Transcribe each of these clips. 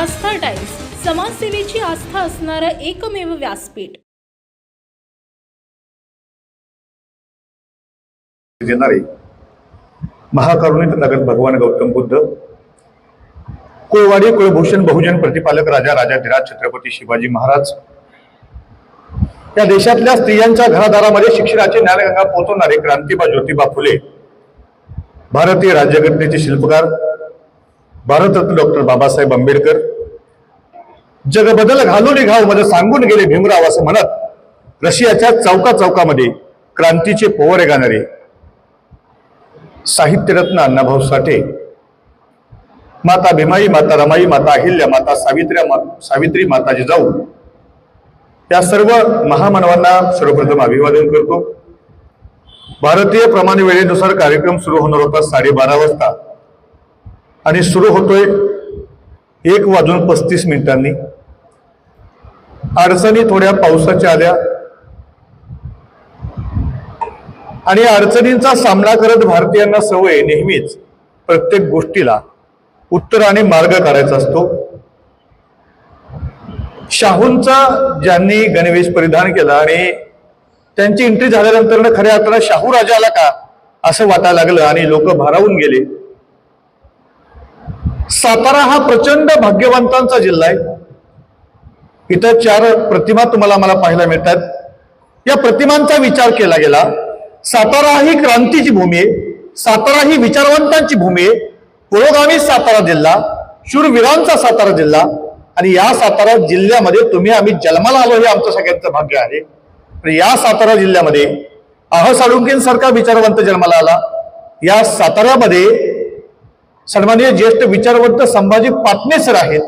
आस्था times समाजसेवेची आस्था असणारं एकमेव व्यासपीठ. देणारे महाकरुणित नगर भगवान गौतम बुद्ध कोवाडी कुळभूषण बहुजन प्रतिपालक राजा राजाधिराज छत्रपती शिवाजी महाराज या देशातल्या स्त्रियांच्या घरादारामध्ये शिक्षणाची ज्ञानगंगा पोहोचवणारे क्रांतिबा ज्योतिबा फुले भारतीय राज्यघटनेचे शिल्पकार भारतरत्न डॉक्टर बाबासाहेब आंबेडकर. जग बदल घालून घावमध्ये सांगून गेले भीमराव असं म्हणत रशियाच्या चौका चौकामध्ये क्रांतीचे पोवरे गाणारे. साहित्यरत्न अण्णाभाऊ साठे. माता भीमाई माता रमाई माता अहिल्या माता सावित्र्या मा- सावित्री माता जिजाऊ या सर्व महामानवांना सर्वप्रथम अभिवादन करतो. भारतीय प्रमाण वेळेनुसार कार्यक्रम सुरू होणार होता साडेबारा वाजता. आणि सुरू होतोय एक वाजून पस्तीस मिनिटांनी. अडचणी थोड्या पावसाच्या आल्या. आणि अडचणींचा सामना करत भारतीयांना सवय नेहमीच प्रत्येक गोष्टीला उत्तर आणि मार्ग काढायचा असतो. शाहूंचा ज्यांनी गणवेश परिधान केला आणि त्यांची एंट्री झाल्यानंतर खऱ्या अर्थानं शाहू राजा आला का असं वाटायला लागलं आणि लोक भारावून गेले. सातारा हा प्रचंड भाग्यवंतांचा जिल्हा आहे. इथं चार प्रतिमा तुम्हाला मला पाहायला मिळतात. या प्रतिमांचा विचार केला गेला. सातारा ही क्रांतीची भूमी आहे. सातारा ही विचारवंतांची भूमी आहे. पुरोगामी सातारा जिल्हा शूरवीरांचा सातारा जिल्हा आणि या सातारा जिल्ह्यामध्ये तुम्ही आम्ही जन्माला आलो हे आमचं सगळ्यांचं भाग्य आहे. आणि या सातारा जिल्ह्यामध्ये आह साळुंकेंसारखा विचारवंत जन्माला आला. या साताऱ्यामध्ये सन्माननीय ज्येष्ठ विचारवंत संभाजी पाटणे सर आहेत.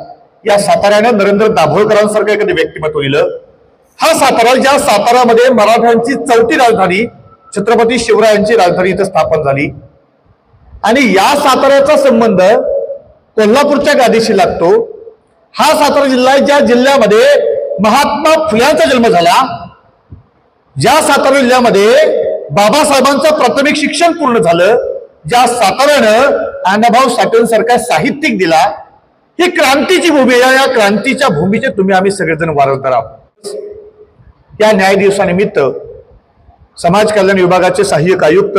या साताऱ्याने नरेंद्र दाभोळकरांसारखं एखादं व्यक्तिमत्व लिहिलं. हा सातारा ज्या साताऱ्यामध्ये मराठ्यांची चौथी राजधानी छत्रपती शिवरायांची राजधानी इथं स्थापन झाली. आणि या साताऱ्याचा संबंध कोल्हापूरच्या गादीशी लागतो. हा सातारा जिल्हा आहे ज्या जिल्ह्यामध्ये महात्मा फुल्यांचा जन्म झाला ज्या सातारा जिल्ह्यामध्ये बाबासाहेबांचं प्राथमिक शिक्षण पूर्ण झालं ज्या साताऱ्यानं अण्णाभाऊ साठेंसारखा साहित्यिक दिला ही क्रांतीची भूमी आहे. या क्रांतीच्या भूमीचे तुम्ही आम्ही सगळेजण वारसदार आहोत. या न्याय दिवसानिमित्त समाज कल्याण विभागाचे सहाय्यक आयुक्त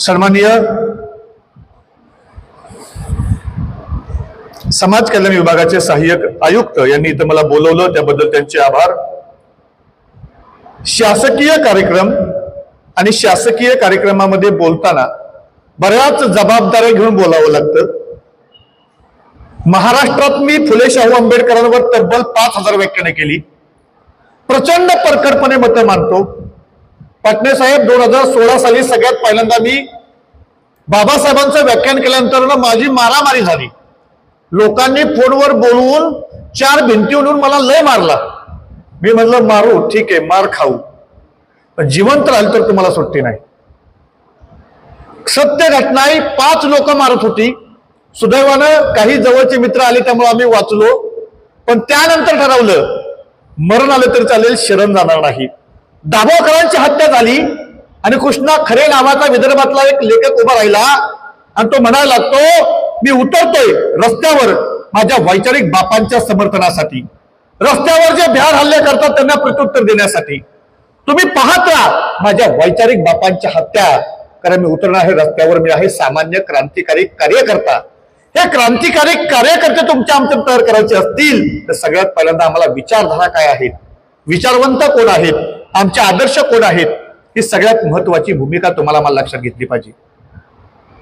सन्माननीय समाज कल्याण विभागाचे सहाय्यक आयुक्त यांनी इथं मला बोलवलं. त्याबद्दल त्यांचे आभार. शासकीय कार्यक्रम आणि शासकीय कार्यक्रमामध्ये बोलताना बऱ्याच जबाबदाऱ्या घेऊन बोलावं लागतं. महाराष्ट्रात मी फुले शाहू आंबेडकरांवर तब्बल पाच हजार व्याख्याने केली. प्रचंड परखडपणे मतं मानतो. पाटणे साहेब दोन हजार सोळा साली सगळ्यात पहिल्यांदा मी बाबासाहेबांचं व्याख्यान केल्यानंतर माझी मारामारी झाली. लोकांनी फोनवर बोलवून चार भिंती मला लय मारला. मी म्हणलं मारू ठीक आहे मार खाऊ. पण जिवंत राहिलं तर तुम्हाला सुट्टी नाही. सत्य घटना ही पाच लोक मारत होती. सुदैवानं काही जवळचे मित्र आले त्यामुळे आम्ही वाचलो. पण त्यानंतर ठरवलं मरण आलं तरी चालेल शरण जाणार नाही. दाभोळकरांची हत्या झाली आणि कृष्णा खरे नावाचा विदर्भातला एक लेखक उभा राहिला आणि तो म्हणायला लागतो मी उतरतोय रस्त्यावर माझ्या वैचारिक बापांच्या समर्थनासाठी. रस्त्यावर जे भ्याड हल्ले करतात त्यांना प्रत्युत्तर देण्यासाठी. तुम्ही पाहत राहा माझ्या वैचारिक बापांच्या हत्या कारण मी उतरणार आहे रस्त्यावर मी आहे सामान्य क्रांतिकारी कार्यकर्ता. हे क्रांतिकारी कार्यकर्ते तुमच्या आमच्या तयार करायचे असतील तर सगळ्यात पहिल्यांदा आम्हाला विचारधारा काय आहेत विचारवंत कोण आहेत? आमचे आदर्श कोण आहेत? ही सगळ्यात महत्वाची भूमिका तुम्हाला मला लक्षात घेतली पाहिजे.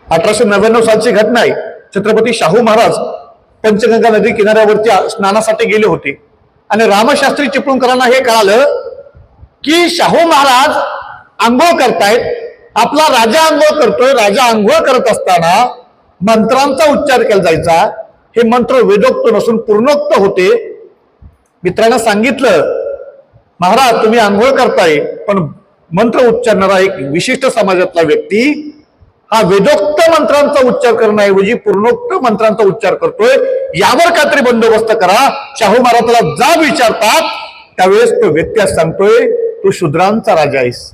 अठराशे नव्याण्णव सालची घटना आहे. छत्रपती शाहू महाराज पंचगंगा नदी किनाऱ्यावरती स्नानासाठी गेले होते. आणि रामशास्त्री चिपळूणकरांना हे कळालं की शाहू महाराज आंघोळ करतायत आपला राजा आंघोळ करतोय राजा आंघोळ करत असताना मंत्रांचा उच्चार केला जायचा. हे मंत्र वेदोक्त नसून पूर्णोक्त होते. मित्रांना सांगितलं महाराज तुम्ही आंघोळ करताय पण मंत्र उच्चारणारा एक विशिष्ट समाजातला व्यक्ती हा वेदोक्त मंत्रांचा उच्चार करण्याऐवजी पूर्णोक्त मंत्रांचा उच्चार करतोय. यावर काहीतरी बंदोबस्त करा. शाहू महाराजाला जा विचारतात. त्यावेळेस तो व्यक्ती सांगतोय तू शूद्रांचा राजा आहेस.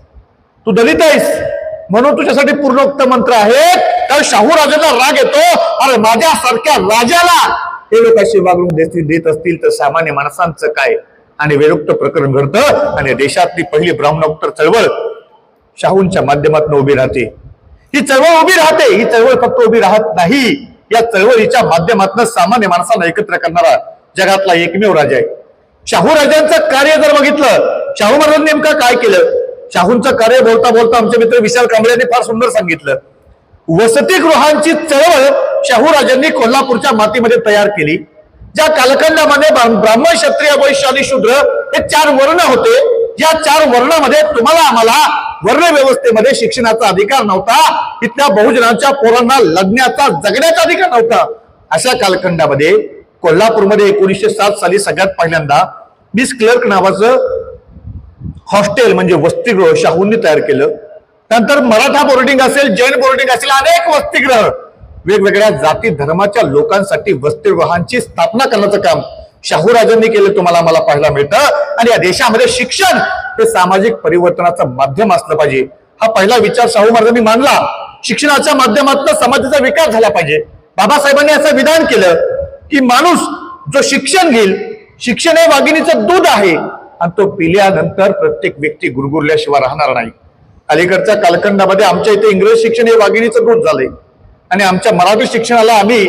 तू दलित आहेस. म्हणून तुझ्यासाठी पूर्णोक्त मंत्र आहेत. कारण शाहू राजाला राग येतो. अरे माझ्यासारख्या राजाला हे लोक अशी वागणूक देतील देत असतील तर सामान्य माणसांचं काय? आणि वेळोक्त प्रकरण घडतं. आणि देशातली पहिली ब्राह्मणोत्तर चळवळ शाहूंच्या माध्यमातून उभी राहते. ही चळवळ उभी राहते. ही चळवळ फक्त उभी राहत नाही. या चळवळीच्या माध्यमातून सामान्य माणसांना एकत्र करणारा जगातला एकमेव राजा आहे. शाहू राजांचं कार्य जर बघितलं शाहू महाराजांनी नेमकं काय केलं? शाहूंचं कार्य बोलता बोलता आमचे मित्र विशाल कांबळे यांनी फार सुंदर सांगितलं. वसतिगृहांची चळवळ शाहू राजांनी कोल्हापूरच्या मातीमध्ये तयार केली. ज्या कालखंडामध्ये ब्राह्मण क्षत्रिय वैश्य आणि शूद्र हे चार वर्ण होते. या चार वर्णामध्ये तुम्हाला आम्हाला वर्ण व्यवस्थेमध्ये शिक्षणाचा अधिकार नव्हता. तिथल्या बहुजनांच्या पोरांना लग्नाचा जगण्याचा अधिकार नव्हता. अशा कालखंडामध्ये कोल्हापूरमध्ये एकोणीसशे सात साली सगळ्यात पहिल्यांदा मिस क्लर्क नावाचं हॉस्टेल म्हणजे वसतिगृह शाहूंनी तयार केलं. त्यानंतर मराठा बोर्डिंग असेल जैन बोर्डिंग असेल अनेक वसतिगृह. वेगवेगळ्या जाती धर्माच्या लोकांसाठी वसतिगृहांची स्थापना करण्याचं काम शाहू राजांनी केलं तुम्हाला मला पाहायला मिळतं. आणि या देशामध्ये शिक्षण हे सामाजिक परिवर्तनाचं माध्यम असलं पाहिजे. हा पहिला विचार शाहू महाराजांनी मांडला. शिक्षणाच्या माध्यमातून समाजाचा विकास झाला पाहिजे. बाबासाहेबांनी असं विधान केलं की माणूस जो शिक्षण घेईल शिक्षण हे वाघिणीचं दूध आहे. आणि तो पिल्यानंतर प्रत्येक व्यक्ती गुरगुरल्याशिवाय राहणार नाही. अलीकडच्या कालखंडामध्ये आमच्या इथे इंग्रजी शिक्षण हे वाघिणीचं दूध झालंय. आणि आमच्या मराठी शिक्षणाला आम्ही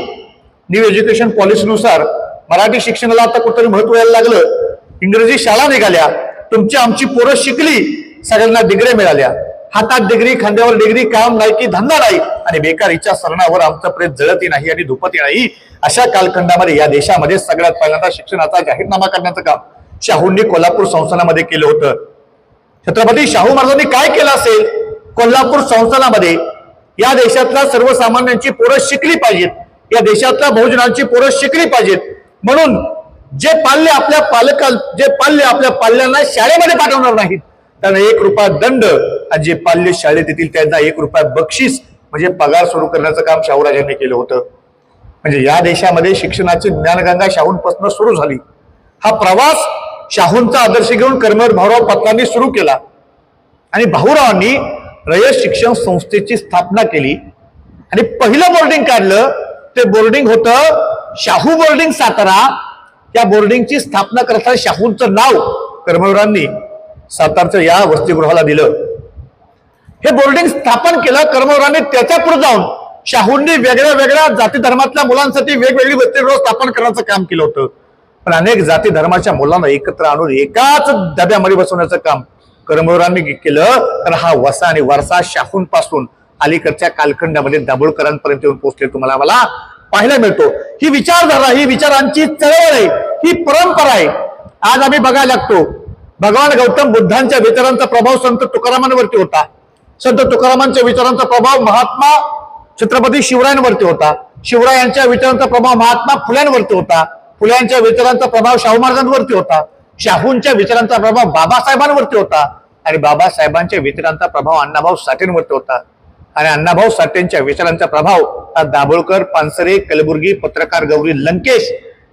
न्यू एज्युकेशन पॉलिसीनुसार मराठी शिक्षणाला आता कुठंतरी महत्त्व यायला लागलं. इंग्रजी शाळा निघाल्या. तुमची आमची पोरं शिकली. सगळ्यांना डिग्री मिळाल्या. हातात डिग्री खांद्यावर डिग्री काम नाही की धंदा नाही. आणि बेकारीच्या सरणावर आमचं प्रेत जळतही नाही आणि धुपतही नाही. अशा कालखंडामध्ये या देशामध्ये सगळ्यात पहिल्यांदा शिक्षणाचा जाहीरनामा करण्याचं काम. शाहूंनी कोल्हापूर संस्थानामध्ये केलं होतं. छत्रपती शाहू महाराजांनी काय केलं असेल? कोल्हापूर संस्थानामध्ये या देशातल्या सर्वसामान्यांची पोरं शिकली पाहिजेत. या देशातल्या बहुजनांची पोरं शिकली पाहिजेत. म्हणून जे पाल्य आपल्या पालका जे पाल्य आपल्या पाल्यांना शाळेमध्ये पाठवणार नाहीत त्यांना एक रुपया दंड आणि जे पाल्य शाळेत येतील त्यांना एक रुपया बक्षीस म्हणजे पगार सुरू करण्याचं काम शाहूराजांनी केलं होतं. म्हणजे या देशामध्ये शिक्षणाची ज्ञानगंगा शाहूंपासून सुरू झाली. हा प्रवास शाहूंचा आदर्श घेऊन कर्मवीर भाऊराव पाटलांनी सुरू केला. आणि भाऊरावांनी रयत शिक्षण संस्थेची स्थापना केली. आणि पहिलं बोर्डिंग काढलं. ते बोर्डिंग होतं शाहू बोर्डिंग सातारा. त्या बोर्डिंगची स्थापना करताना शाहूंचं नाव कर्मवीरांनी सातारचं या वसतिगृहाला दिलं. हे बोर्डिंग स्थापन केलं कर्मवीरांनी त्याच्या पुढे जाऊन शाहूंनी वेगळ्या वेगळ्या जाती धर्मातल्या मुलांसाठी वेगवेगळी वसतिगृह स्थापन करण्याचं काम केलं होतं. पण अनेक जाती धर्माच्या मुलांना एकत्र आणून एकाच डब्यामध्ये बसवण्याचं काम कर्मवीरांनी केलं तर हा वसा आणि वारसा शाहूंपासून अलीकडच्या कालखंडामध्ये दाभोळकरांपर्यंत येऊन पोहोचले तुम्हाला मला पाहायला मिळतो. ही विचारधारा ही विचारांची चळवळ आहे ही परंपरा आहे. आज आम्ही बघायला लागतो भगवान गौतम बुद्धांच्या विचारांचा प्रभाव संत तुकारामांवरती होता. संत तुकारामांच्या विचारांचा प्रभाव महात्मा छत्रपती शिवरायांवरती होता. शिवरायांच्या विचारांचा प्रभाव महात्मा फुल्यांवरती होता. फुल्यांच्या विचारांचा प्रभाव शाहू महाराजांवरती होता. शाहूंच्या विचारांचा प्रभाव बाबासाहेबांवरती होता. आणि बाबासाहेबांच्या विचारांचा प्रभाव अण्णाभाऊ साठेंवरती होता. आणि अण्णाभाऊ साठेंच्या विचारांचा प्रभाव हा दाभोळकर पानसरे कलबुर्गी पत्रकार गौरी लंकेश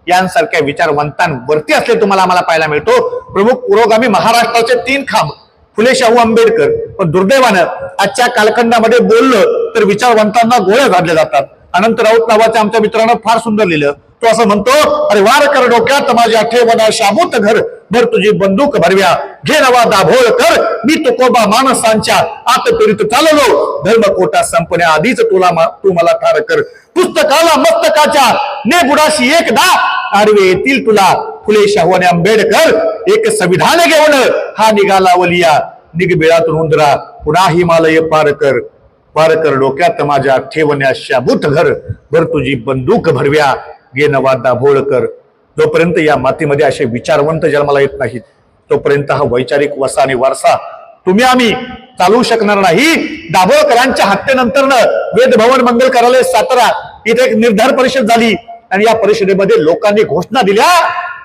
यांसारख्या विचारवंतांवरती असले तुम्हाला आम्हाला पाहायला मिळतो. प्रमुख पुरोगामी महाराष्ट्राचे तीन खांब फुले शाहू आंबेडकर. पण दुर्दैवानं आजच्या कालखंडामध्ये बोललं तर विचारवंतांना गोळ्या झाडल्या जातात. अनंत राऊत नावाच्या आमच्या मित्रानं फार सुंदर लिहिलं. तो असं म्हणतो अरे वार कर डोक्यात माझ्या ठेवना शाबूत घर. भर तुझी बंदूक भरव्या. घे नवा दाभोळ कर. मी तुकोबा माणसांच्या आत पीडित चाललो धर्मकोटा संपण्या आधीच तुला तू मला ठार कर. पुस्तकाला मस्तकाच्या ने बुडाशी एकदा आडवे येतील तुला. फुले शाहू आणि आंबेडकर एक संविधान घेऊन हा निघाला वलिया. निगबिळातून उंदरा. पुन्हा हिमालय पार कर. पार कर डोक्यात माझ्या ठेवण्या शाबूत घर. भर तुझी बंदूक भरव्या. गे नवा दाभोळ जोपर्यंत या मातीमध्ये असे विचारवंत जन्माला येत नाहीत तोपर्यंत हा वैचारिक वसा आणि वारसा तुम्ही आम्ही चालवू शकणार नाही. दाभोळकरांच्या हत्येनंतरनं वेदभवन मंगल कार्यालय सातारा इथे एक निर्धार परिषद झाली. आणि या परिषदेमध्ये लोकांनी घोषणा दिल्या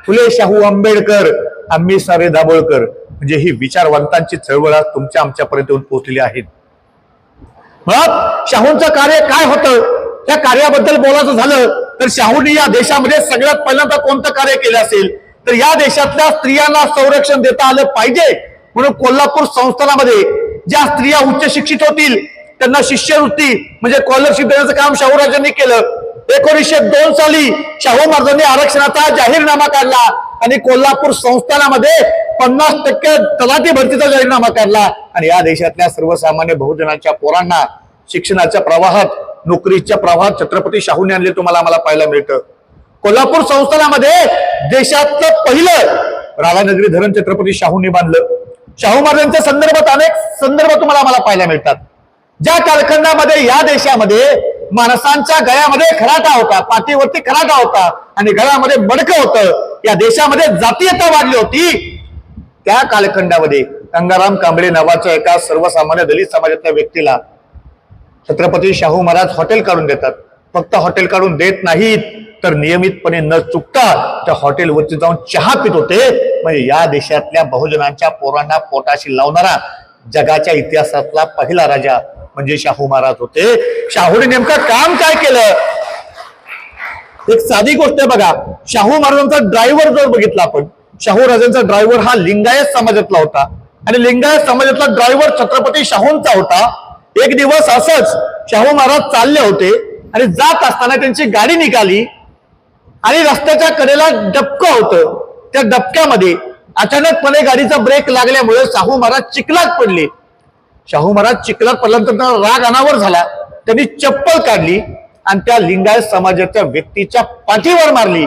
फुले शाहू आंबेडकर आम्ही सारे दाभोळकर. म्हणजे ही विचारवंतांची चळवळ तुमच्या आमच्यापर्यंत येऊन पोहोचलेली आहेत मग शाहूंचं कार्य काय होतं? त्या कार्याबद्दल बोलायचं झालं. तर शाहूंनी या देशामध्ये सगळ्यात पहिल्यांदा कोणतं कार्य केलं असेल? तर या देशातल्या स्त्रियांना संरक्षण देता आलं पाहिजे. म्हणून कोल्हापूर संस्थानामध्ये ज्या स्त्रिया उच्च शिक्षित होतील त्यांना शिष्यवृत्ती म्हणजे स्कॉलरशिप देण्याचं काम शाहूराजांनी केलं. एकोणीसशे दोन साली शाहू महाराजांनी आरक्षणाचा जाहीरनामा काढला आणि कोल्हापूर संस्थानामध्ये पन्नास टक्के तलाठी भरतीचा जाहीरनामा काढला. आणि या देशातल्या सर्वसामान्य बहुजनांच्या पोरांना शिक्षणाच्या प्रवाहात नोकरीच्या प्रवाहात छत्रपती शाहूने आणले तुम्हाला आम्हाला पाहायला मिळतं. कोल्हापूर संस्थानामध्ये देशातलं पहिलं राधानगरी धरण छत्रपती शाहूंनी बांधलं. शाहू महाराजांच्या संदर्भात अनेक संदर्भ तुम्हाला आम्हाला पाहायला मिळतात. ज्या कालखंडामध्ये या देशामध्ये माणसांच्या गळ्यामध्ये खराटा होता पाठीवरती खराटा होता आणि गळ्यामध्ये मडकं होतं या देशामध्ये जातीयता वाढली होती. त्या कालखंडामध्ये गंगाराम कांबळे नावाच्या एका सर्वसामान्य दलित समाजातल्या व्यक्तीला छत्रपती शाहू महाराज हॉटेल काढून देतात. फक्त हॉटेल काढून देत नाहीत तर नियमितपणे न चुकता त्या हॉटेलवरती जाऊन चहा पित होते. म्हणजे या देशातल्या बहुजनांच्या पोरांना पोटाशी लावणारा जगाच्या इतिहासातला पहिला राजा म्हणजे शाहू महाराज होते. शाहूने नेमकं काम काय केलं? एक साधी गोष्ट आहे बघा. शाहू महाराजांचा ड्रायव्हर जर बघितला आपण शाहू राजांचा ड्रायव्हर हा लिंगायत समाजातला होता. आणि लिंगायत समाजातला ड्रायव्हर छत्रपती शाहूंचा होता. एक दिवस असंच शाहू महाराज चालले होते आणि जात असताना त्यांची गाडी निघाली आणि रस्त्याच्या कडेला डबकं होतं. त्या डबक्यामध्ये अचानकपणे गाडीचा ब्रेक लागल्यामुळे शाहू महाराज चिखलात पडले. शाहू महाराज चिखलात पडल्यानंतर त्यांना राग अनावर झाला. त्यांनी चप्पल काढली आणि त्या लिंगायत समाजाच्या व्यक्तीच्या पाठीवर मारली.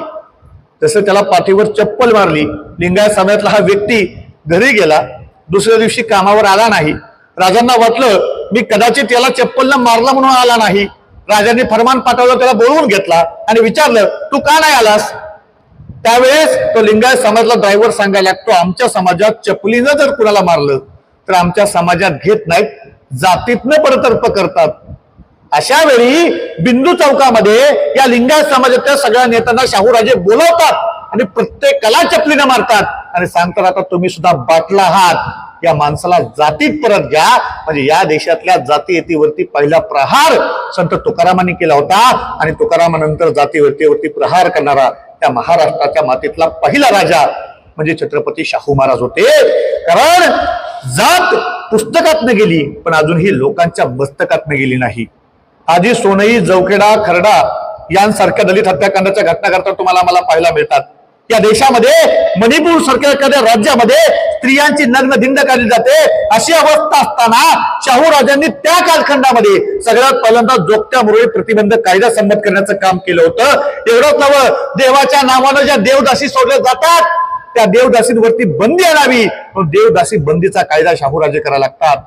तसं त्याला पाठीवर चप्पल मारली लिंगायत समाजातला हा व्यक्ती घरी गेला दुसऱ्या दिवशी कामावर आला नाही. राजांना वाटलं मी कदाचित याला चप्पलनं मारला म्हणून आला नाही. राजांनी फरमान पाठवलं त्याला बोलवून घेतला आणि विचारलं तू का नाही आलास? त्यावेळेस तो लिंगायत समाजातला ड्रायव्हर सांगायला लागतो आमच्या समाजात चपलीनं जर कुणाला मारलं तर आमच्या समाजात घेत नाहीत जातीतनं परतर्प करतात. अशा वेळी बिंदू चौकामध्ये या लिंगायत समाजातल्या सगळ्या नेत्यांना शाहूराजे बोलवतात आणि प्रत्येकाला चपलीनं मारतात. आणि सांगतात आता तुम्ही सुद्धा बाटला आहात. या माणसाला जातीत परत घ्या. म्हणजे या देशातल्या जाती येतीवरती पहिला प्रहार संत तुकारामांनी केला होता. आणि तुकारामानंतर जातीवरतीवरती प्रहार करणारा त्या महाराष्ट्राच्या मातीतला पहिला राजा म्हणजे छत्रपती शाहू महाराज होते. कारण जात पुस्तकातनं गेली पण अजूनही लोकांच्या मस्तकातनं गेली नाही. आधी सोनई जवखेडा खरडा यांसारख्या दलित हत्याकांडाच्या घटना करता तुम्हाला मला पाहायला मिळतात. या देशामध्ये मणिपूर सारख्या एखाद्या राज्यामध्ये स्त्रियांची नग्न धिंड काढली जाते. अशी अवस्था असताना शाहू राजांनी त्या कालखंडामध्ये सगळ्यात पहिल्यांदा जोगत्या मुरळी प्रतिबंध कायदा संमत करण्याचं काम केलं होतं. एवढंच नवं देवाच्या नावानं ज्या देवदासी सोडल्या जातात त्या देवदासींवरती बंदी आणावी देवदासी बंदीचा कायदा शाहूराजे करायला लागतात.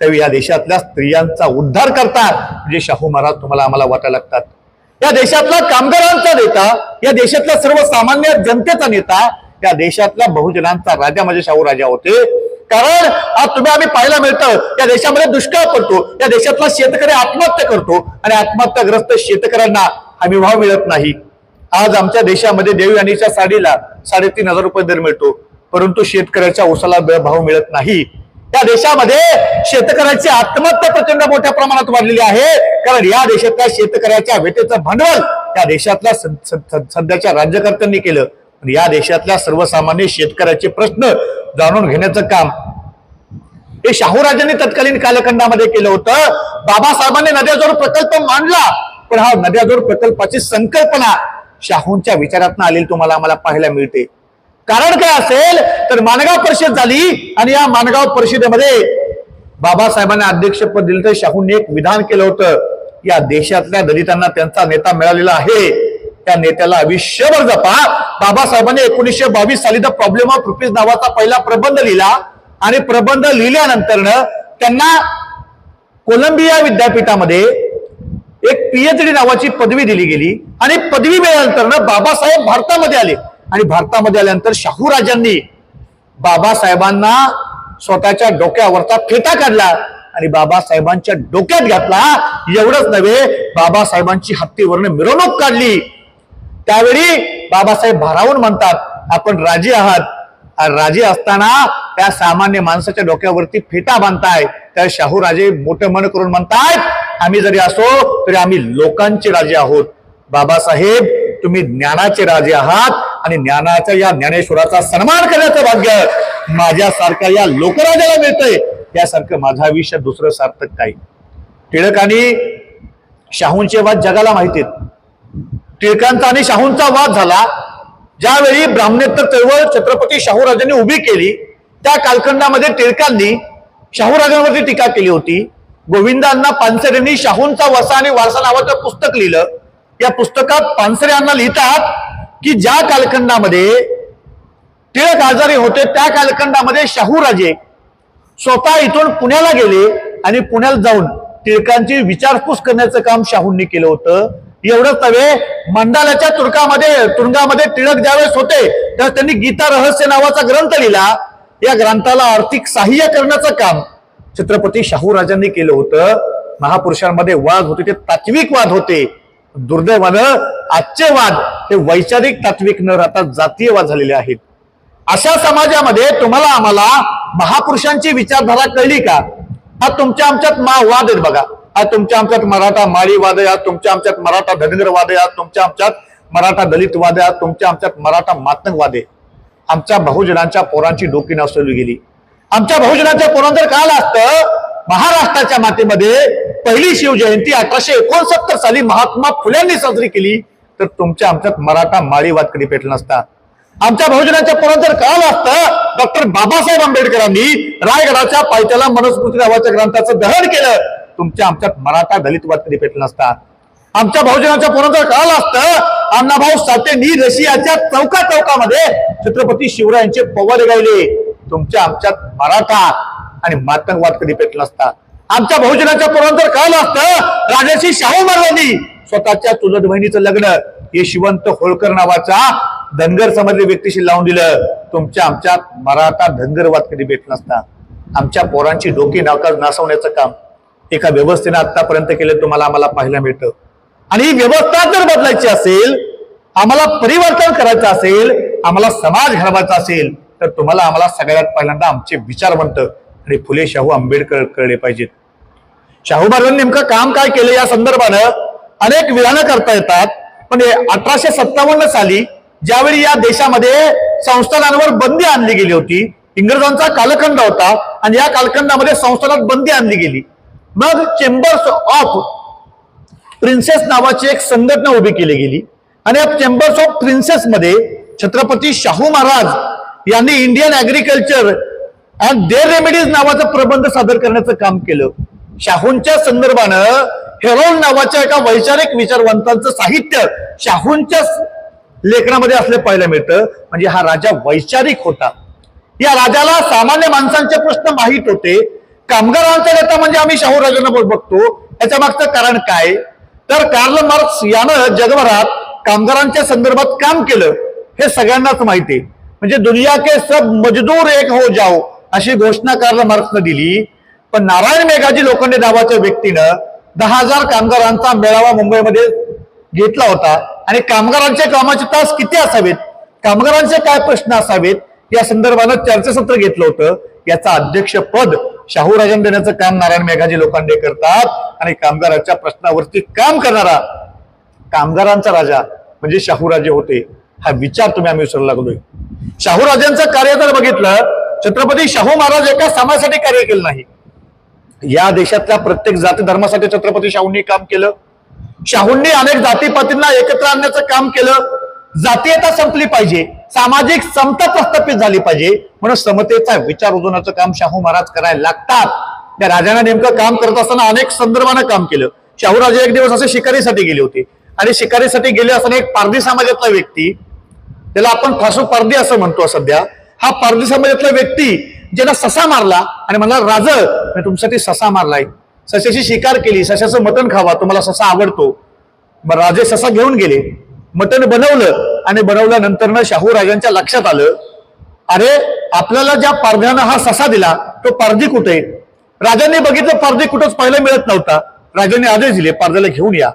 त्यावेळी या देशातल्या स्त्रियांचा उद्धार करतात. म्हणजे शाहू महाराज तुम्हाला आम्हाला वाटायला लागतात. या देशातला कामगारांचा नेता या देशातल्या सर्वसामान्य जनतेचा नेता या देशातल्या बहुजनांचा राजा म्हणजे शाहू राजा होते. कारण आज तुम्ही आम्ही पाहायला मिळतं या देशामध्ये दुष्काळ पडतो या देशातला शेतकरी आत्महत्या करतो आणि आत्महत्याग्रस्त शेतकऱ्यांना हमी भाव मिळत नाही. आज आमच्या देशामध्ये देवयानीच्या साडीला साडेतीन हजार रुपये दर मिळतो परंतु शेतकऱ्याच्या ओसाला भाव मिळत नाही. या देशामध्ये शेतकऱ्याची आत्महत्या प्रचंड मोठ्या प्रमाणात वाढलेली आहे. कारण या देशातल्या शेतकऱ्याच्या वेटेचं भांडवल त्या देशातल्या सद- सध्याच्या राज्यकर्त्यांनी केलं. पण या देशातल्या सर्वसामान्य शेतकऱ्याचे प्रश्न जाणून घेण्याचं काम हे शाहूराजांनी तत्कालीन कालखंडामध्ये केलं होतं. बाबासाहेबांनी नद्याजोड प्रकल्प मांडला. पण हा नद्याजोड प्रकल्पाची संकल्पना शाहूंच्या विचारातनं आलेली तुम्हाला आम्हाला पाहायला मिळते. कारण काय असेल तर माणगाव परिषद झाली आणि या माणगाव परिषदेमध्ये बाबासाहेबांना अध्यक्षपद दिलं तर शाहूंनी एक विधान केलं होतं. या देशातल्या दलितांना त्यांचा नेता मिळालेला आहे. त्या नेत्याला आयुष्यभर जपा. बाबासाहेबांनी एकोणीसशे बावीस साली द प्रॉब्लेम ऑफ रुपीज नावाचा पहिला प्रबंध लिहिला. आणि प्रबंध लिहिल्यानंतर त्यांना कोलंबिया विद्यापीठामध्ये एक पीएचडी नावाची पदवी दिली गेली. आणि पदवी मिळाल्यानंतर बाबासाहेब भारतामध्ये आले. आणि भारतामध्ये आल्यानंतर शाहू राजांनी बाबासाहेबांना स्वतःच्या डोक्यावरचा फेटा काढला आणि बाबासाहेबांच्या डोक्यात घातला. एवढंच नव्हे बाबासाहेबांची हत्तीवरनं मिरवणूक काढली. त्यावेळी बाबासाहेब भारावून म्हणतात आपण राजे आहात. आणि राजे असताना त्या सामान्य माणसाच्या डोक्यावरती फेटा बांधताय. त्या शाहू राजे मोठं मन करून म्हणतायत आम्ही जरी असो तरी आम्ही लोकांचे राजे आहोत. बाबासाहेब तुम्ही ज्ञानाचे राजे आहात. आणि ज्ञानाच्या या ज्ञानेश्वराचा सन्मान करण्याचं भाग्य माझ्यासारख्या या लोकराजाला मिळतंय. यासारखं माझं आयुष्य दुसरं सार्थक काही. टिळकांनी शाहूंचे वाद जगाला माहिती आहेत. टिळकांचा आणि शाहूंचा वाद झाला. ज्यावेळी ब्राह्मणेतर चळवळ छत्रपती शाहूराजांनी उभी केली त्या कालखंडामध्ये टिळकांनी शाहूराजांवरती टीका केली होती. गोविंदांना पानसरेंनी शाहूंचा वसा आणि वारसा नावाचं पुस्तक लिहिलं. या पुस्तकात पानसरे यांना लिहितात की ज्या कालखंडामध्ये टिळक आजारी होते त्या कालखंडामध्ये शाहूराजे स्वतः इथून पुण्याला गेले आणि पुण्याला जाऊन टिळकांची विचारपूस करण्याचं काम शाहूंनी केलं होतं. एवढंच नव्हे मंडालाच्या तुर्कामध्ये तुरुंगामध्ये टिळक ज्यावेळेस होते त्यावेळेस त्यांनी गीता रहस्य नावाचा ग्रंथ लिहिला. या ग्रंथाला आर्थिक सहाय्य करण्याचं काम छत्रपती शाहू राजांनी केलं होतं. महापुरुषांमध्ये वाद होते ते तात्विक वाद होते. दुर्दैवानं आजचे वाद हे वैचारिक तात्विक न राहता जातीय वाद झालेले आहेत. अशा समाजामध्ये तुम्हाला आम्हाला महापुरुषांची विचारधारा कळली का? हा तुमच्या आमच्यात मा वाद आहेत बघा. हा तुमच्या आमच्यात मराठा माळी वाद आहे तुमच्या आमच्यात मराठा धनगर वाद आहे तुमच्या आमच्यात मराठा दलित वाद आहे तुमच्या आमच्यात मराठा मातंग वाद आहे. आमच्या बहुजनांच्या पोरांची डोकी नासवली गेली. आमच्या बहुजनांच्या पोरांतर काल असतं महाराष्ट्राच्या मातीमध्ये पहिली शिवजयंती अठराशे एकोणसत्तर साली महात्मा फुल्यांनी साजरी केली. तर तुमच्या आमच्यात मराठा माळीवाद कधी पेटला नसता? आमच्या बहुजनाच्या पोरांचं जर काल असतं डॉक्टर बाबासाहेब आंबेडकरांनी रायगडाच्या पायथ्याला मनुस्मृती नावाच्या ग्रंथाचं दहन केलं. तुमच्या आमच्यात मराठा दलितवाद कधी पेटला नसता? आमच्या बहुजनाच्या जर काल असतं अण्णाभाऊ साठेंनी रशियाच्या चौका चौकामध्ये छत्रपती शिवरायांचे पवार गायले. तुमच्या आमच्यात मराठा आणि मातंगवाद कधी पेटला नसता? आमच्या बहुजनाच्या जर काल असतं राजर्षी शाहू महाराजांनी स्वतःच्या चुलत बहिणीचं लग्न यशवंत होळकर नावाचा धनगर समाजली व्यक्तीशी लावून दिलं. तुमच्या आमच्या मराठा धनगरवाद कधी भेट नसता आमच्या पोरांची डोकी नाका नासवण्याचं काम एका व्यवस्थेनं आतापर्यंत केलं तुम्हाला आम्हाला पाहायला मिळतं. आणि ही व्यवस्था जर बदलायची असेल आम्हाला परिवर्तन करायचं असेल आम्हाला समाज घडवायचा असेल तर तुम्हाला आम्हाला सगळ्यात पहिल्यांदा आमचे विचारवंत आणि फुले शाहू आंबेडकर कळले पाहिजेत. शाहू महाराजांनी नेमकं काम काय केलं या संदर्भानं? अनेक विधानं करता येतात. पण अठराशे सत्तावन्न साली ज्यावेळी या देशामध्ये संस्थानांवर बंदी आणली गेली होती इंग्रजांचा कालखंड होता आणि या कालखंडामध्ये संस्थानात बंदी आणली गेली. मग चेंबर्स ऑफ प्रिन्सेस नावाची एक संघटना उभी केली गेली आणि या चेंबर्स ऑफ प्रिन्सेस मध्ये छत्रपती शाहू महाराज यांनी Indian agriculture and their remedies नावाचा प्रबंध सादर करण्याचं काम केलं. शाहूंच्या संदर्भानं हेरोल नावाच्या एका वैचारिक विचारवंतांचं साहित्य शाहूंच्या लेखनामध्ये असले पाहायला मिळतं. म्हणजे हा राजा वैचारिक होता. या राजाला सामान्य माणसांचे प्रश्न माहीत होते. कामगारांचा नेता म्हणजे आम्ही शाहू राजांना बघतो. याच्या मागचं कारण काय? तर कार्ल मार्क्स यानं जगभरात कामगारांच्या संदर्भात काम केलं. हे सगळ्यांनाच माहिती आहे. म्हणजे दुनिया के सब मजदूर एक हो जाओ अशी घोषणा कार्ल मार्क्सनं दिली. पण नारायण मेघाजी लोखंडे नावाच्या व्यक्तीनं दहा हजार कामगारांचा मेळावा मुंबईमध्ये घेतला होता. आणि कामगारांचे कामाचे तास किती असावेत? कामगारांचे काय प्रश्न असावेत? या संदर्भानं चर्चासत्र घेतलं होतं. याचं अध्यक्षपद शाहू राजन देण्याचं काम नारायण मेघाजी लोखंडे करतात. आणि कामगारांच्या प्रश्नावरती काम करणारा कामगारांचा राजा म्हणजे शाहूराजे होते. हा विचार तुम्ही आम्ही विसरू लागलोय. शाहूराजांचं कार्य जर बघितलं छत्रपती शाहू महाराज एका समाजासाठी कार्य केलं नाही. या देशातल्या प्रत्येक जाती धर्मासाठी छत्रपती शाहूंनी काम केलं. शाहूंनी अनेक जातीपातींना एकत्र आणण्याचं काम केलं. जातीयता संपली पाहिजे. सामाजिक समता प्रस्थापित झाली पाहिजे. म्हणून समतेचा विचार उजवण्याचं काम शाहू महाराज करायला लागतात. त्या राजांना नेमकं काम करत असताना अनेक संदर्भानं काम केलं. शाहूराजे एक दिवस असे शिकारीसाठी गेले होते. आणि शिकारीसाठी गेले असताना एक पारधी समाजातला व्यक्ती त्याला आपण फासू पारधी असं म्हणतो सध्या. हा पारधी समाजातला व्यक्ती ज्याला ससा मारला आणि म्हणला राज मी तुमच्यासाठी ससा मारलाय. सशाची शिकार केली सशाचं मटण खावा तुम्हाला ससा आवडतो. मग राजे ससा घेऊन गेले. मटण बनवलं आणि बनवल्यानंतर ना शाहू राजांच्या लक्षात आलं अरे आपल्याला ज्या पारध्यानं हा ससा दिला तो पारधी कुठे? राजांनी बघितलं पारधी कुठंच पाहायला मिळत नव्हता. राजांनी आदेश दिले पारध्याला घेऊन या.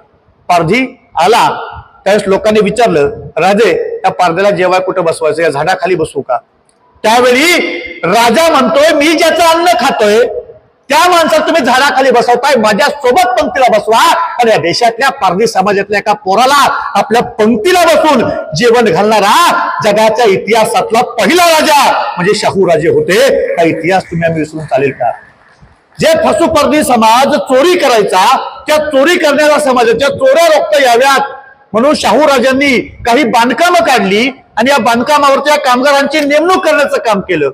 पारधी आला. त्यावेळेस लोकांनी विचारलं राजे त्या पारध्याला जेव्हा कुठं बसवायचं? या झाडाखाली बसवू का? त्यावेळी राजा म्हणतोय मी ज्याचं अन्न खातोय त्या माणसाला तुम्ही झाडाखाली बसवताय माझ्या सोबत पंक्तीला बसवा. आणि या देशातल्या पारधी समाजातल्या एका पोराला आपल्या पंक्तीला बसून जेवण घालणारा जगाच्या इतिहासातला पहिला राजा म्हणजे शाहू राजे होते. हा इतिहास तुम्ही आम्ही विसरून चालेल का? जे फसू फसुपर्दी समाज चोरी करायचा त्या चोरी करणाऱ्या समाजाच्या चोऱ्या रोखता याव्यात. म्हणून शाहू राजांनी काही बांधकामं काढली आणि या बांधकामावरती या कामगारांची नेमणूक करण्याचं काम केलं.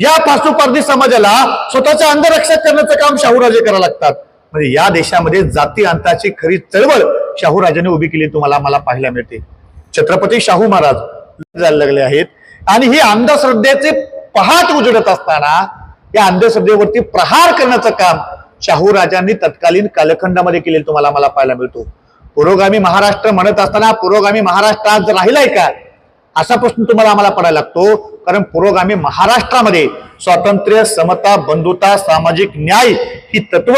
या फासूपर्दी समाजाला स्वतःच्या अंगरक्षक करण्याचं काम शाहूराजे करायला लागतात. म्हणजे या देशामध्ये जाती अंताची खरी चळवळ शाहूराजाने उभी केली तुम्हाला मला पाहायला मिळते. छत्रपती शाहू महाराज जायला लागले आहेत. आणि ही अंधश्रद्धेचे पहाट उजडत असताना या अंधश्रद्धेवरती प्रहार करण्याचं काम शाहू राजांनी तत्कालीन कालखंडामध्ये केले तुम्हाला मला पाहायला मिळतो. पुरोगामी महाराष्ट्र म्हणत असताना पुरोगामी महाराष्ट्र आज राहिलाय का? असा प्रश्न तुम्हाला आम्हाला पडायला लागतो. कारण पुरोगामी महाराष्ट्रामध्ये स्वातंत्र्य समता बंधुता सामाजिक न्याय ही तत्व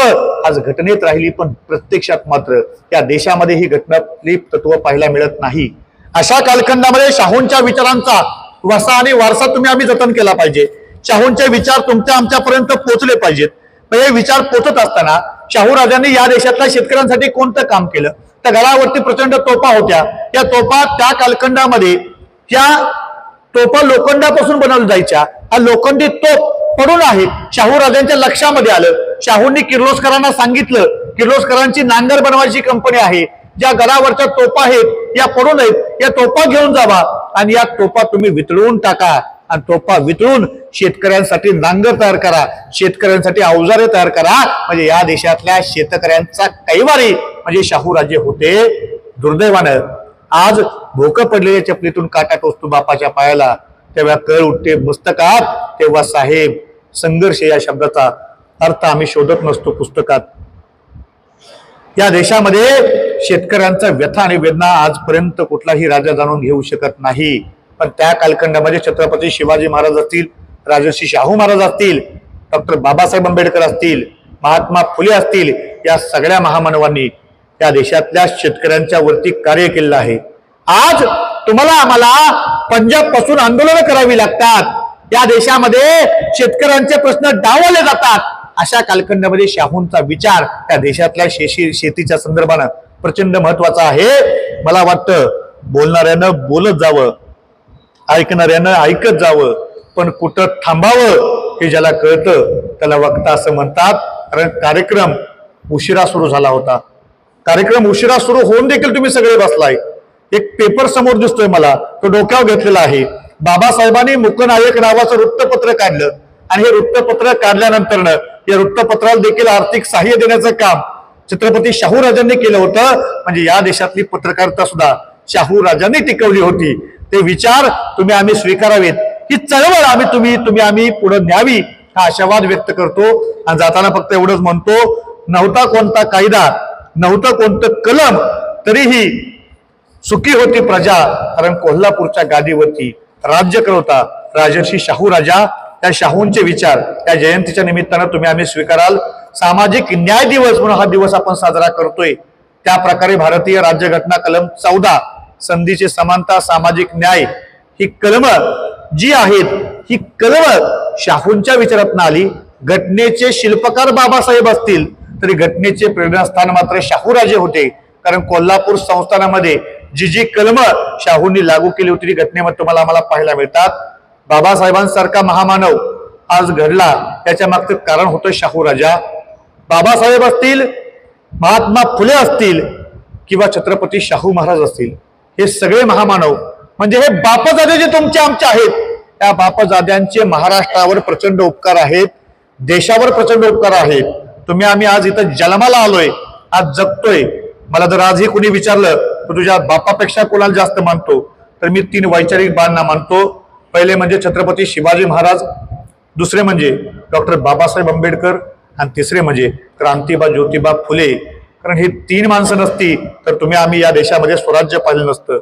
आज घटनेत राहिली पण प्रत्यक्षात मात्र त्या देशामध्ये ही घटनातली तत्व पाहायला मिळत नाही. अशा कालखंडामध्ये शाहूंच्या विचारांचा वसा आणि वारसा तुम्ही आम्ही जतन केला पाहिजे. शाहूंचे विचार तुमच्या आमच्यापर्यंत पोहोचले पाहिजेत. हे विचार पोचत असताना शाहू राजांनी या देशातल्या शेतकऱ्यांसाठी कोणतं काम केलं? त्या गळावरती प्रचंड तोफा होत्या. या तोफा त्या कालखंडामध्ये त्या टोपा लोखंडापासून बनवल्या जायच्या. हा लोखंडी तोप पडून आहे. शाहू राजांच्या लक्षामध्ये आलं. शाहूंनी किर्लोस्करांना सांगितलं. किर्लोस्करांची नांगर बनवायची कंपनी आहे. ज्या गडावरच्या तोपा आहेत या पडून आहेत. या तोपा घेऊन जावा. आणि या तोपा तुम्ही वितळून टाका. आणि तोपा वितळून शेतकऱ्यांसाठी नांगर तयार करा. शेतकऱ्यांसाठी अवजारे तयार करा. म्हणजे या देशातल्या शेतकऱ्यांचा कैवारी. म्हणजे शाहू राजे होते दुर्दैवानं. आज भोकं पडलेल्या चपलीतून काटा टोचतो बापाच्या पायाला. तेव्हा कळ उठते मस्तकात तेव्हा साहेब संघर्ष या शब्दाचा अर्थ आम्ही शोधत नसतो पुस्तकात. या देशामध्ये शेतकऱ्यांचा व्यथा आणि वेदना आजपर्यंत कुठलाही राजा जाणून घेऊ शकत नाही. पण त्या कालखंडामध्ये छत्रपती शिवाजी महाराज असतील राजर्षी शाहू महाराज असतील डॉक्टर बाबासाहेब आंबेडकर असतील महात्मा फुले असतील या सगळ्या महामानवांनी त्या देशातल्या शेतकऱ्यांच्या वरती कार्य केलेलं आहे. आज तुम्हाला आम्हाला पंजाबपासून आंदोलन करावी लागतात. या देशामध्ये शेतकऱ्यांचे प्रश्न डावले जातात. अशा कालखंडामध्ये शाहूंचा विचार त्या देशातल्या शेशी शेतीच्या संदर्भानं प्रचंड महत्त्वाचा आहे. मला वाटतं बोलणाऱ्यानं बोलत जावं ऐकणाऱ्यानं ऐकत जावं पण कुठं थांबावं हे ज्याला कळतं त्याला वक्ता असं म्हणतात. कारण कार्यक्रम उशिरा सुरू झाला होता. कार्यक्रम उशिरा सुरू होऊन देखील तुम्ही सगळे बसलाय. एक पेपर समोर दिसतोय मला तो डोक्यावर घेतलेला आहे. बाबासाहेबांनी मुकनायक नावाचं वृत्तपत्र काढलं. आणि हे वृत्तपत्र काढल्यानंतर या वृत्तपत्राला देखील आर्थिक सहाय्य देण्याचं काम छत्रपती शाहू राजांनी केलं होतं. म्हणजे या देशातली पत्रकारिता सुद्धा शाहू राजांनी टिकवली होती. ते विचार तुम्ही आम्ही स्वीकारावेत. ही चळवळ आम्ही तुम्ही तुम्ही आम्ही पुढे न्यावी हा आशावाद व्यक्त करतो. आणि जाताना फक्त एवढंच म्हणतो नव्हता कोणता कायदा नव्हतं कोणतं कलम तरीही सुखी होती प्रजा कारण कोल्हापूरच्या गादीवरती राज्य करवता राजर्षी शाहू राजा त्या शाहूंचे विचार त्या जयंतीच्या निमित्तानं तुम्ही आम्ही स्वीकाराल. सामाजिक न्याय दिवस म्हणून हा दिवस आपण साजरा करतोय. त्या प्रकारे भारतीय राज्यघटना कलम चौदा संधीची समानता सामाजिक न्याय ही कलम जी आहेत ही कलम शाहूंच्या विचारातनं आली. घटनेचे शिल्पकार बाबासाहेब असतील तरी घटनेचे प्रेरणास्थान मात्र शाहूराजे होते. कारण कोल्हापूर संस्थानामध्ये जी जी कलम शाहूंनी लागू केली होती ती घटनेमध्ये तुम्हाला आम्हाला पाहायला मिळतात. बाबासाहेबांसारखा महामानव आज घडला त्याच्या मागचं कारण होतं शाहूराजा. बाबासाहेब असतील महात्मा फुले असतील किंवा छत्रपती शाहू महाराज असतील हे सगळे महामानव. म्हणजे हे बापजादे जे तुमचे आमचे आहेत त्या बापजाद्यांचे महाराष्ट्रावर प्रचंड उपकार आहेत देशावर प्रचंड उपकार आहेत. तुम्ही आम्ही आज इथं जन्माला आलोय आज जगतोय. मला जर आजही कुणी विचारलं तर तुझ्या बापापेक्षा कोणाला जास्त मानतो? तर मी तीन वैचारिक बांधना मानतो. पहिले म्हणजे छत्रपती शिवाजी महाराज दुसरे म्हणजे डॉक्टर बाबासाहेब आंबेडकर आणि तिसरे म्हणजे क्रांतीबा ज्योतिबा फुले. कारण ही तीन माणसं नसती तर तुम्ही आम्ही या देशामध्ये स्वराज्य पाहिलं नसतं.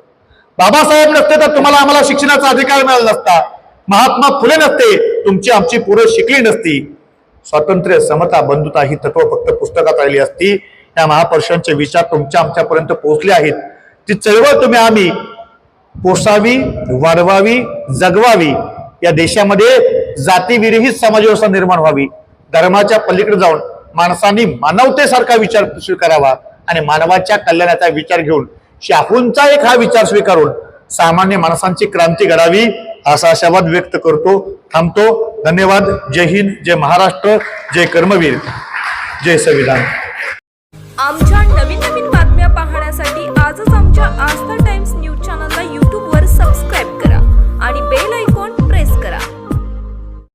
बाबासाहेब नसते तर तुम्हाला आम्हाला शिक्षणाचा अधिकार मिळाला नसता. महात्मा फुले नसते तुमची आमची पुरं शिकली नसती. स्वातंत्र्य समता बंधुता ही तत्व फक्त पुस्तकात राहिली असती. त्या महापुरुषांचे विचार तुमच्या आमच्यापर्यंत पोहोचले आहेत. ती चळवळ तुम्ही आम्ही पोसावी वाढवावी जगवावी. या देशामध्ये जातीविरहित समाजव्यवस्था निर्माण व्हावी. धर्माच्या पलीकडे जाऊन माणसांनी मानवतेसारखा विचार स्वीकारावा आणि मानवाच्या कल्याणाचा विचार घेऊन शाहूंचा एक हा विचार स्वीकारून सामान्य माणसांची क्रांती घडावी. असा आशावाद व्यक्त करतो थांबतो. धन्यवाद. जय हिंद जय महाराष्ट्र जय कर्मवीर जय संविधान. आमच्या नवीन नवीन बातम्या पाहण्यासाठी आजच आमच्या आस्था